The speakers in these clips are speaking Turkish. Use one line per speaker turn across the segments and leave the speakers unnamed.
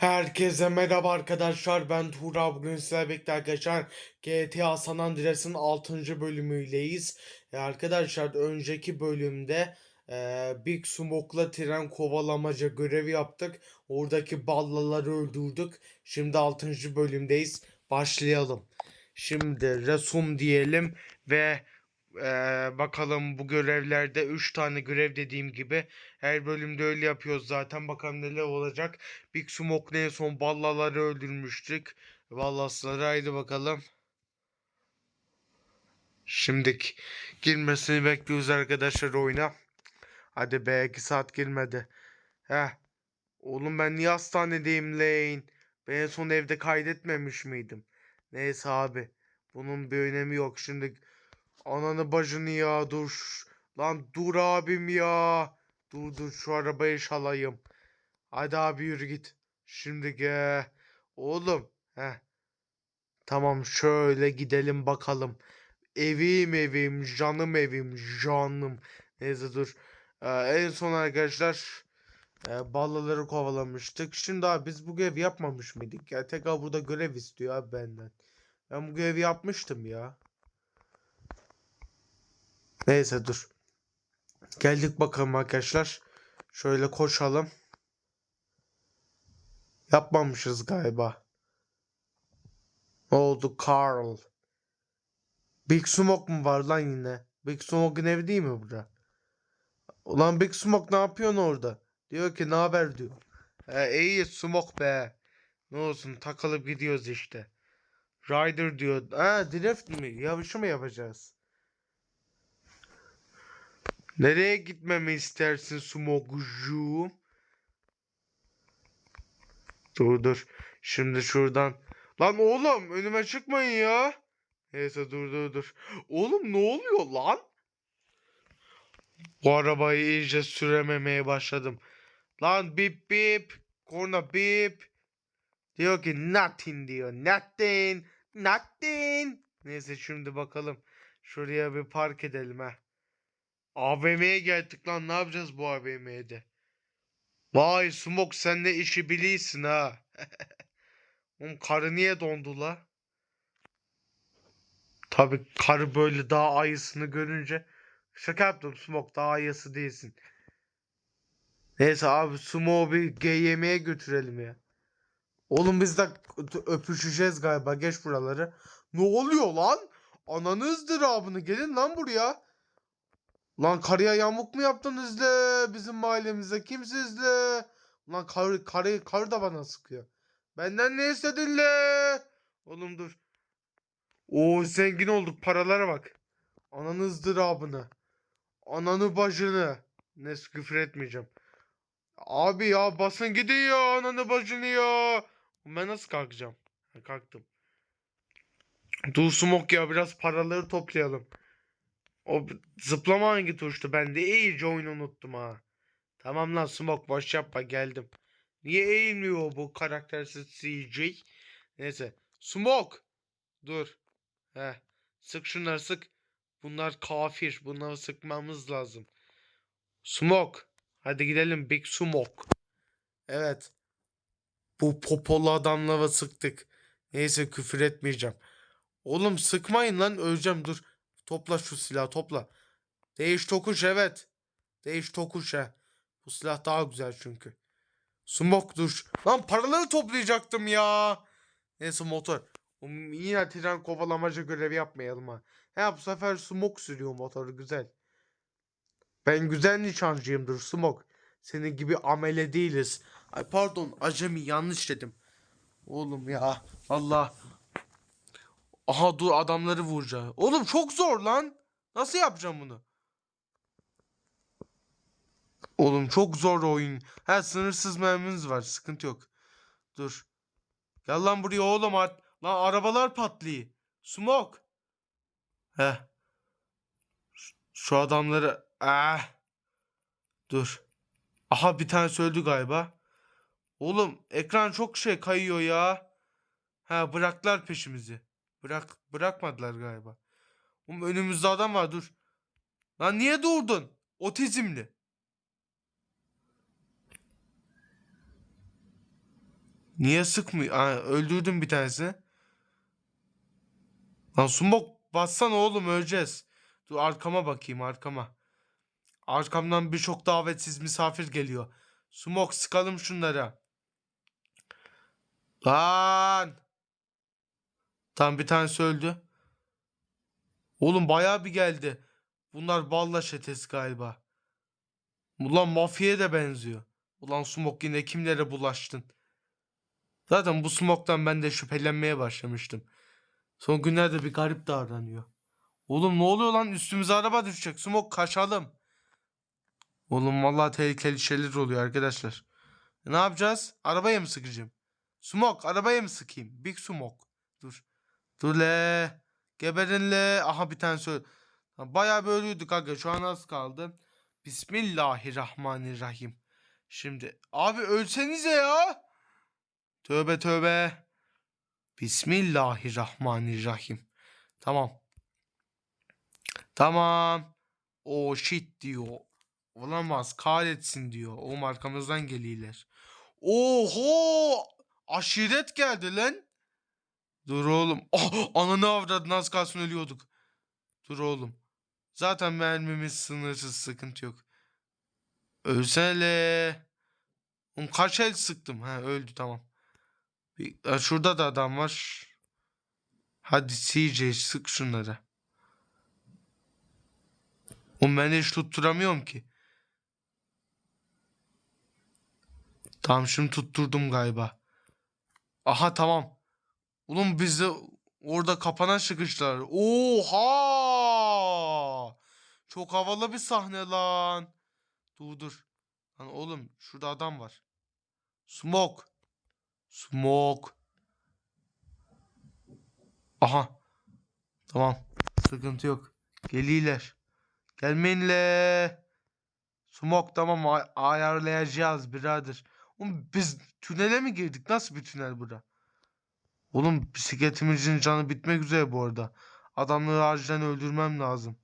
Herkese merhaba arkadaşlar ben Tuğra bugün sizlerle birlikte arkadaşlar GTA San Andreas'ın 6. bölümüyleyiz. E, arkadaşlar önceki bölümde e, Big Smoke'la tren kovalamaca görevi yaptık. Oradaki ballaları öldürdük. Şimdi 6. bölümdeyiz. Başlayalım. Şimdi Resum diyelim ve e, bakalım bu görevlerde 3 tane görev dediğim gibi her bölümde öyle yapıyoruz zaten bakalım neler olacak. Big Smoke en son ballaları öldürmüştük. Ballasları haydi bakalım. Şimdik girmesini bekliyoruz arkadaşlar oyuna. Hadi be 2 saat girmedi. Heh. Oğlum ben niye hastanedeyim Lane? Ben en son evde kaydetmemiş miydim? Neyse abi. Bunun bir önemi yok. Şimdi ananı bacını ya dur. Lan dur abim ya. Dur dur şu arabayı şalayım. Hadi abi yürü git. Şimdi ge. Oğlum. Heh. Tamam şöyle gidelim bakalım. Evim evim canım evim canım. Neyse dur. Ee, en son arkadaşlar e, ballaları kovalamıştık. Şimdi abi biz bu görevi yapmamış mıydık ya? Tekrar burada görev istiyor abi benden. Ben bu görevi yapmıştım ya. Neyse dur. Geldik bakalım arkadaşlar. Şöyle koşalım. Yapmamışız galiba. Ne oldu Carl? Big Smoke mu var lan yine? Big Smoke'un evi değil mi bura? Ulan Big Smoke ne yapıyorsun orada? Diyor ki ne haber diyor. He iyi Smoke be. Ne olsun takılıp gidiyoruz işte. Rider diyor. Ha drift mi? Yarışı mı yapacağız? Nereye gitmemi istersin Smoke'cuğum? Dur dur. Şimdi şuradan. Lan oğlum önüme çıkmayın ya. Neyse dur dur dur. Oğlum ne oluyor lan? Bu arabayı iyice sürememeye başladım. Lan bip bip. Korna bip. Diyor ki nothing diyor. Nothing. Nothing. Neyse şimdi bakalım. Şuraya bir park edelim ha. AVM'ye geldik lan ne yapacağız bu AVM'de? Vay Smoke sen de işi biliyorsun ha. Oğlum karı niye dondu la? Tabi karı böyle daha ayısını görünce şaka yaptım Smoke daha ayısı değilsin. Neyse abi Smoke'u bir GYM'ye götürelim ya. Oğlum biz de öpüşeceğiz galiba geç buraları. Ne oluyor lan? Ananı ızdırabını gelin lan buraya. Lan karıya yamuk mu yaptınız le bizim mahallemize? Kimsiz le? Lan karı, karı, karı da bana sıkıyor. Benden ne istedin le? Oğlum dur. Oo zengin olduk paralara bak. Ananı ızdırabını. Ananı bacını. Neyse küfür etmeyeceğim. Abi ya basın gidin ya ananı bacını ya. Ben nasıl kalkacağım? Kalktım. Dur smoke ya biraz paraları toplayalım. O zıplama hangi tuştu? Ben de iyice oyunu unuttum ha. Tamam lan Smoke boş yapma geldim. Niye eğilmiyor bu karaktersiz CJ? Neyse. Smoke. Dur. Heh. Sık şunları sık. Bunlar kafir. Bunları sıkmamız lazım. Smoke. Hadi gidelim Big Smoke. Evet. Bu popolu adamlara sıktık. Neyse küfür etmeyeceğim. Oğlum sıkmayın lan öleceğim dur. Topla şu silahı topla. Değiş tokuş evet. Değiş tokuş ha. Bu silah daha güzel çünkü. Smoke dur. Lan paraları toplayacaktım ya. Neyse motor. Um, Yine tren kovalamaca görevi yapmayalım ha. Ha bu sefer Smoke sürüyor motoru güzel. Ben güzel nişancıyımdır Smoke. Senin gibi amele değiliz. Ay pardon acemi yanlış dedim. Oğlum ya Allah. Aha dur adamları vuracağım. Oğlum çok zor lan. Nasıl yapacağım bunu? Oğlum çok zor oyun. Ha sınırsız mermimiz var. Sıkıntı yok. Dur. Gel lan buraya oğlum. Art lan arabalar patlıyor. Smoke. Heh. Şu adamları. Ah. Dur. Aha bir tane öldü galiba. Oğlum ekran çok şey kayıyor ya. Ha bıraktılar peşimizi. Bırak bırakmadılar galiba. Oğlum önümüzde adam var dur. Lan niye durdun? Otizmli. Niye sıkmıyor? Aa, öldürdüm bir tanesini. Lan sumok bassana oğlum öleceğiz. Dur arkama bakayım arkama. Arkamdan birçok davetsiz misafir geliyor. Sumok sıkalım şunlara. Lan. Tam bir tanesi öldü. Oğlum bayağı bir geldi. Bunlar balla çetesi galiba. Ulan mafyaya da benziyor. Ulan Smok yine kimlere bulaştın? Zaten bu Smok'tan ben de şüphelenmeye başlamıştım. Son günlerde bir garip davranıyor. Oğlum ne oluyor lan üstümüze araba düşecek. Smok kaçalım. Oğlum vallahi tehlikeli şeyler oluyor arkadaşlar. Ne yapacağız? Arabaya mı sıkacağım? Smok arabaya mı sıkayım? Big Smok. Dur. Le. Geberin le. Aha bir tane söyle. Bayağı bölüyorduk aga. Şu an az kaldı. Bismillahirrahmanirrahim. Şimdi abi ölsenize ya. Tövbe tövbe. Bismillahirrahmanirrahim. Tamam. Tamam. O shit diyor. Olamaz kahretsin diyor. O arkamızdan geliyorlar. Oho! Aşiret geldi lan. Dur oğlum. Oh, ananı avradın az kalsın ölüyorduk. Dur oğlum. Zaten mermimiz sınırsız sıkıntı yok. Ölsene. Oğlum kaç el sıktım? Ha öldü tamam. Bir, şurada da adam var. Hadi CJ sık şunları. Oğlum ben hiç tutturamıyorum ki. Tamam şimdi tutturdum galiba. Aha tamam. Oğlum biz de orada kapana sıkıştılar. Oha! Çok havalı bir sahne lan. Dur dur. Lan oğlum şurada adam var. Smoke. Smoke. Aha. Tamam. Sıkıntı yok. Geliyorlar. Gelmeyin le. Smoke tamam ay- ayarlayacağız birader. Oğlum biz tünele mi girdik? Nasıl bir tünel bura? Oğlum bisikletimizin canı bitmek üzere bu arada. Adamları acilen öldürmem lazım.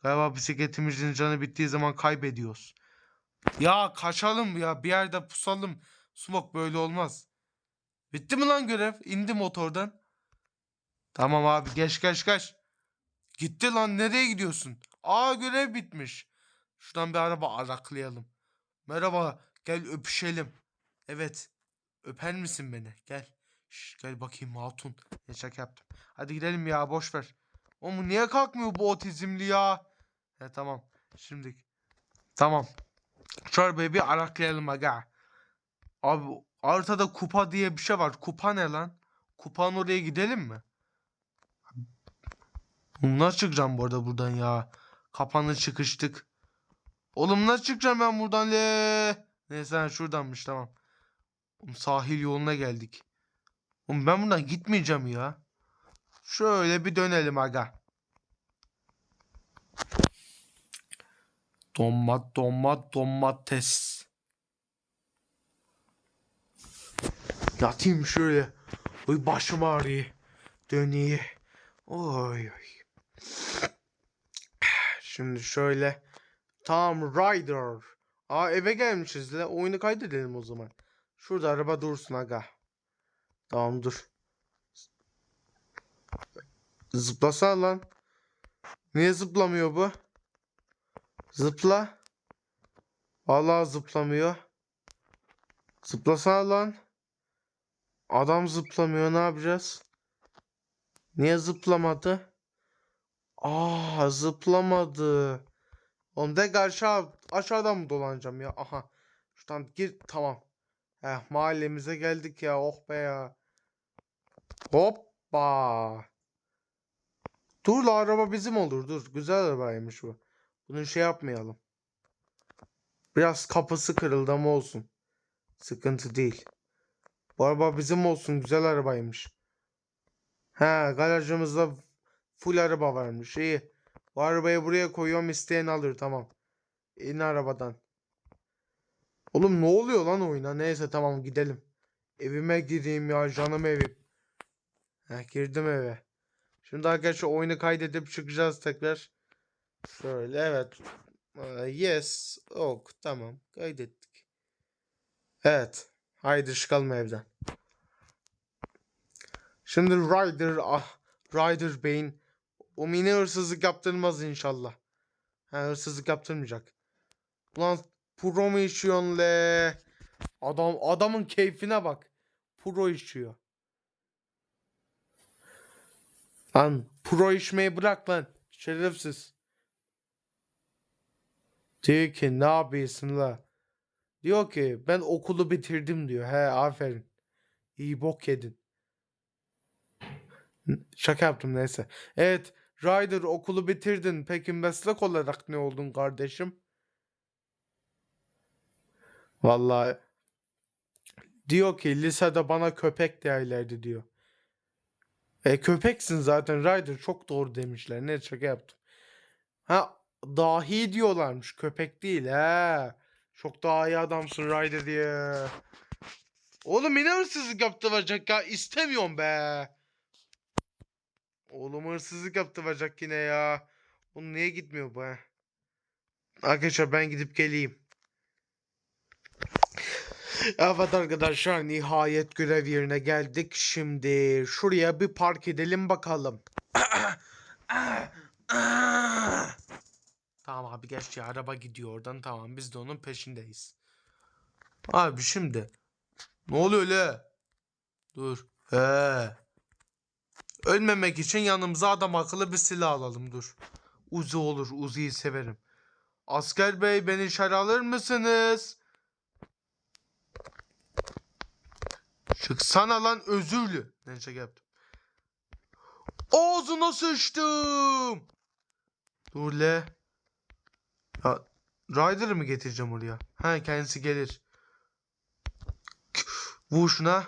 Galiba bisikletimizin canı bittiği zaman kaybediyoruz. Ya kaçalım ya bir yerde pusalım. Smoke böyle olmaz. Bitti mi lan görev? İndi motordan. Tamam abi geç geç geç. Gitti lan nereye gidiyorsun? Aa görev bitmiş. Şuradan bir araba araklayalım. Merhaba gel öpüşelim. Evet. Öper misin beni? Gel. Şş, gel bakayım hatun. Ne şaka yaptım. Hadi gidelim ya boş ver. Oğlum niye kalkmıyor bu otizmli ya? He tamam. Şimdi. Tamam. Şu arabayı bir araklayalım aga. Abi haritada kupa diye bir şey var. Kupa ne lan? Kupanın oraya gidelim mi? Nasıl çıkacağım bu arada buradan ya? Kapanı çıkıştık. Oğlum nasıl çıkacağım ben buradan le? Neyse şuradanmış tamam. Sahil yoluna geldik. Oğlum ben buradan gitmeyeceğim ya. Şöyle bir dönelim aga. Domat domat domates. Yatayım şöyle. Oy başım ağrıyor. Dönüyor. Oy oy. Şimdi şöyle. Tam Rider. Aa eve gelmişiz oyunu kaydedelim o zaman. Şurada araba dursun aga. Tamam dur. Zıplasana lan. Niye zıplamıyor bu? Zıpla. Vallahi zıplamıyor. Zıplasana lan. Adam zıplamıyor ne yapacağız? Niye zıplamadı? Aa zıplamadı. Oğlum de aşağı aşağıdan mı dolanacağım ya? Aha. Şuradan gir tamam. Heh mahallemize geldik ya. Oh be ya. Hoppa. Dur la araba bizim olur. Dur. Güzel arabaymış bu. Bunu şey yapmayalım. Biraz kapısı kırıldı ama olsun. Sıkıntı değil. Bu araba bizim olsun. Güzel arabaymış. He garajımızda full araba varmış. İyi. Bu arabayı buraya koyuyorum isteyen alır tamam. İn arabadan. Oğlum ne oluyor lan oyuna? Neyse tamam gidelim. Evime gireyim ya canım evim. Heh, girdim eve. Şimdi arkadaşlar oyunu kaydedip çıkacağız tekrar. Şöyle evet. Yes. Ok tamam kaydettik. Evet. Haydi çıkalım evden. Şimdi Ryder ah Ryder Bey'in o mini hırsızlık yaptırmaz inşallah. Ha, hırsızlık yaptırmayacak. Ulan pro mu içiyorsun le? Adam adamın keyfine bak. Pro içiyor. Lan pro içmeyi bırak lan. Şerefsiz. Diyor ki ne yapıyorsun la? Diyor ki ben okulu bitirdim diyor. He aferin. İyi bok yedin. Şaka yaptım neyse. Evet Ryder okulu bitirdin. Peki meslek olarak ne oldun kardeşim? Vallahi diyor ki lisede bana köpek derlerdi diyor. E köpeksin zaten Ryder çok doğru demişler. Ne şaka yaptım. Ha dahi diyorlarmış köpek değil he. Çok daha iyi adamsın Ryder diye. Oğlum yine hırsızlık yaptıracak ya istemiyorum be. Oğlum hırsızlık yaptıracak yine ya. Oğlum niye gitmiyor bu he? Arkadaşlar ben gidip geleyim. Evet arkadaşlar nihayet görev yerine geldik. Şimdi şuraya bir park edelim bakalım. Tamam abi geç araba gidiyor oradan tamam biz de onun peşindeyiz. Abi şimdi ne oluyor öyle? Dur. He. Ölmemek için yanımıza adam akıllı bir silah alalım dur. Uzi olur Uzi'yi severim. Asker bey beni içeri alır mısınız? Çıksana lan özürlü. Ne şaka yaptım. Ağzına sıçtım. Dur le. Ya, Ryder'ı mı getireceğim oraya? Ha kendisi gelir. Vur şuna.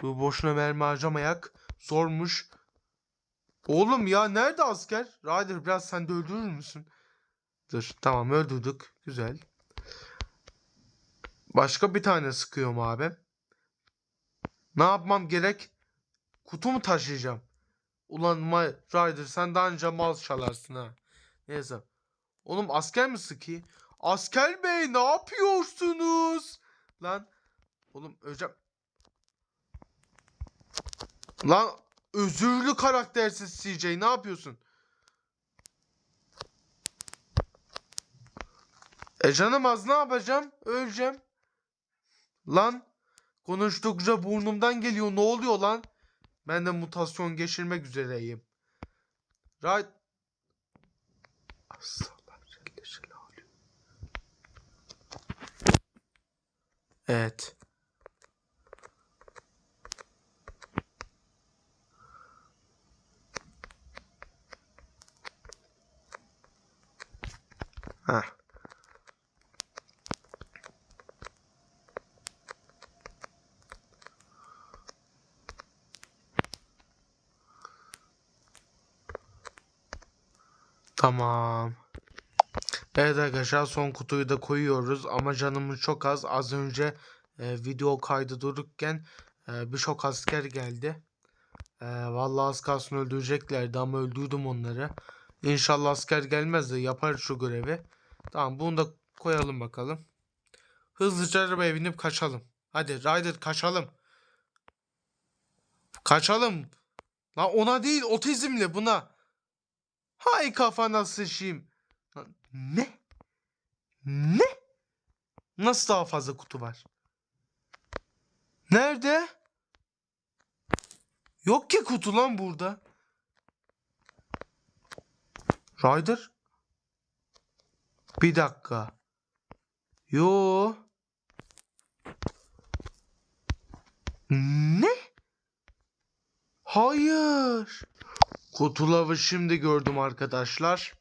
Dur boşuna mermi harcamayak. Zormuş. Oğlum ya nerede asker? Ryder biraz sen de öldürür müsün? Dur tamam öldürdük. Güzel. Başka bir tane sıkıyorum abi. Ne yapmam gerek? Kutu mu taşıyacağım? Ulan Ma Ryder sen daha önce mal çalarsın ha. Neyse. Oğlum asker mi sıkı? Asker bey ne yapıyorsunuz? Lan. Oğlum öleceğim. Lan özürlü karaktersiz CJ ne yapıyorsun? E canım az ne yapacağım? Öleceğim. Lan konuştukça burnumdan geliyor. Ne oluyor lan? Ben de mutasyon geçirmek üzereyim. Right. Evet. Tamam. Evet arkadaşlar son kutuyu da koyuyoruz ama canımız çok az. Az önce e, video kaydı dururken e, birçok asker geldi. E, vallahi az kalsın öldüreceklerdi ama öldürdüm onları. İnşallah asker gelmez de yaparız şu görevi. Tamam bunu da koyalım bakalım. Hızlıca arabaya binip kaçalım. Hadi Ryder kaçalım. Kaçalım. Lan ona değil otizmli buna. Hay kafana sıçayım. Ne? Ne? Nasıl daha fazla kutu var? Nerede? Yok ki kutu lan burada. Ryder? Bir dakika. Yo. Ne? Hayır. Kutulavı şimdi gördüm arkadaşlar.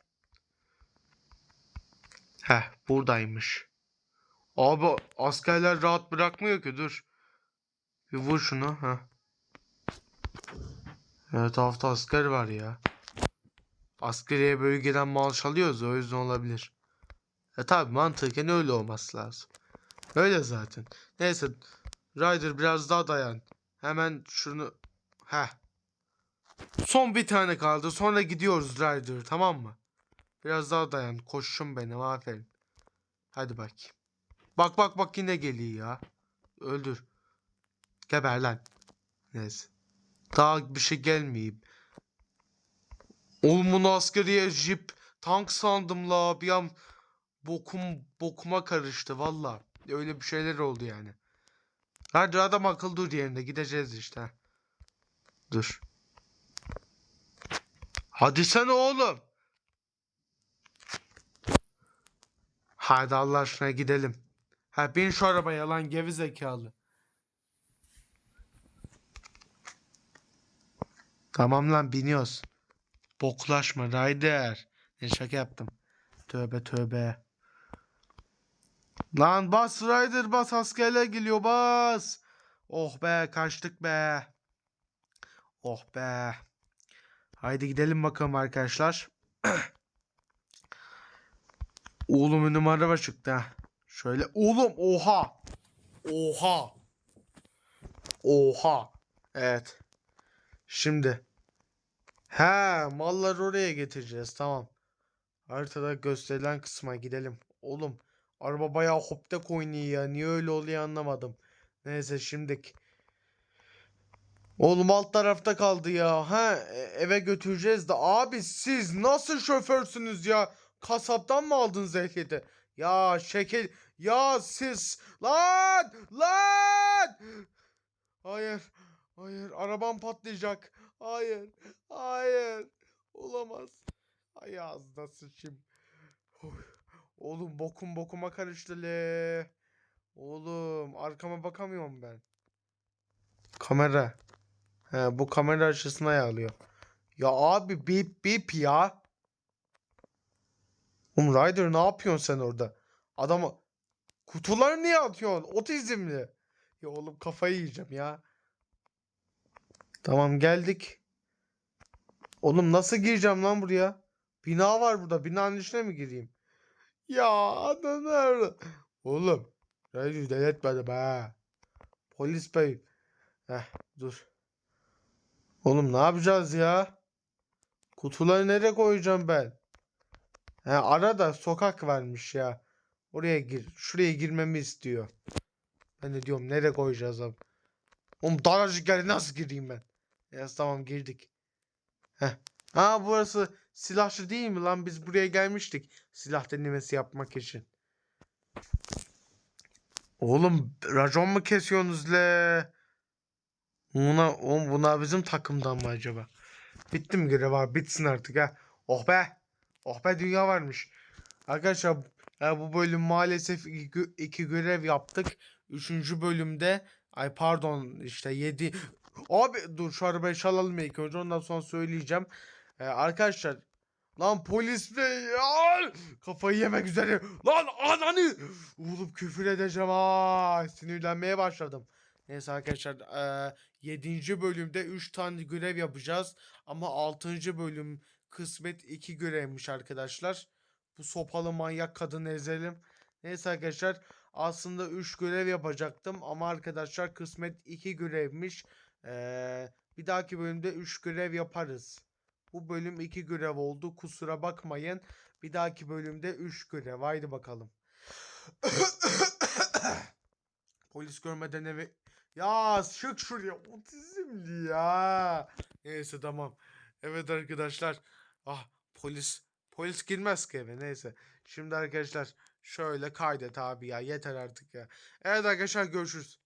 Heh buradaymış. Abi askerler rahat bırakmıyor ki dur. Bir vur şunu. Heh. Evet hafta asker var ya. Askeriye bölgeden mal çalıyoruz o yüzden olabilir. E tabi mantıken öyle olması lazım. Öyle zaten. Neyse. Ryder biraz daha dayan. Hemen şunu. Heh. Son bir tane kaldı. Sonra gidiyoruz Ryder tamam mı? Biraz daha dayan. Koşun benim aferin. Hadi bak. Bak bak bak yine geliyor ya. Öldür. Geber lan. Neyse. Daha bir şey gelmeyeyim. Oğlum bunu askeriye jip tank sandım la bir an bokum bokuma karıştı valla. Öyle bir şeyler oldu yani. Hadi adam akıl dur yerinde gideceğiz işte. Dur. Hadi sen oğlum. Hadi Allah aşkına gidelim. Ha bin şu arabaya lan gevi zekalı. Tamam lan biniyoruz. Boklaşma Ryder. Ne şaka yaptım. Tövbe tövbe. Lan bas Ryder bas askerler geliyor bas. Oh be kaçtık be. Oh be. Haydi gidelim bakalım arkadaşlar. Oğlum önüm araba çıktı. Şöyle oğlum oha. Oha. Oha. Evet. Şimdi. He malları oraya getireceğiz tamam. Haritada gösterilen kısma gidelim. Oğlum araba bayağı hoptek oynuyor ya. Niye öyle oluyor anlamadım. Neyse şimdik. Oğlum alt tarafta kaldı ya. Ha e- eve götüreceğiz de abi siz nasıl şoförsünüz ya? Kasaptan mı aldınız ehliyeti? Ya şekil ya siz lan lan Hayır hayır arabam patlayacak. Hayır hayır olamaz. Ay ağzına sıçayım. Oğlum bokum bokuma karıştı le. Oğlum arkama bakamıyorum ben. Kamera. He bu kamera açısını ayarlıyor. Ya abi bip bip ya. Oğlum Ryder ne yapıyorsun sen orada? Adamı kutuları niye atıyorsun? Otizmli. Ya oğlum kafayı yiyeceğim ya. Tamam geldik. Oğlum nasıl gireceğim lan buraya? Bina var burada. Binanın içine mi gireyim? Ya nerede? Oğlum. Ryder deletmedi be. Polis bey. Heh dur. Oğlum ne yapacağız ya? Kutuları nereye koyacağım ben? He arada sokak varmış ya. Oraya gir. Şuraya girmemi istiyor. Ben de diyorum nereye koyacağız abi? Oğlum daracık yere nasıl gireyim ben? Ya tamam girdik. Heh. Ha burası silahçı değil mi lan? Biz buraya gelmiştik. Silah denemesi yapmak için. Oğlum racon mu kesiyorsunuz le? Buna, oğlum bunlar bizim takımdan mı acaba? Bitti mi görev abi? Bitsin artık ha. Oh be. Oh be dünya varmış. Arkadaşlar e, bu bölüm maalesef iki, iki görev yaptık. Üçüncü bölümde ay pardon işte yedi. Abi dur şu arabayı çalalım ilk önce ondan sonra söyleyeceğim. E, arkadaşlar lan polis bey ya! kafayı yemek üzere. Lan ananı oğlum küfür edeceğim ha sinirlenmeye başladım. Neyse arkadaşlar eee 7. bölümde 3 tane görev yapacağız. Ama 6. bölüm kısmet 2 görevmiş arkadaşlar. Bu sopalı manyak kadını ezelim. Neyse arkadaşlar aslında 3 görev yapacaktım ama arkadaşlar kısmet 2 görevmiş. Eee, bir dahaki bölümde 3 görev yaparız. Bu bölüm 2 görev oldu kusura bakmayın. Bir dahaki bölümde 3 görev haydi bakalım. Polis görmeden eve ya çık şuraya otizmli ya. Neyse tamam. Evet arkadaşlar. Ah polis polis girmez ki eve neyse. Şimdi arkadaşlar şöyle kaydet abi ya yeter artık ya. Evet arkadaşlar görüşürüz.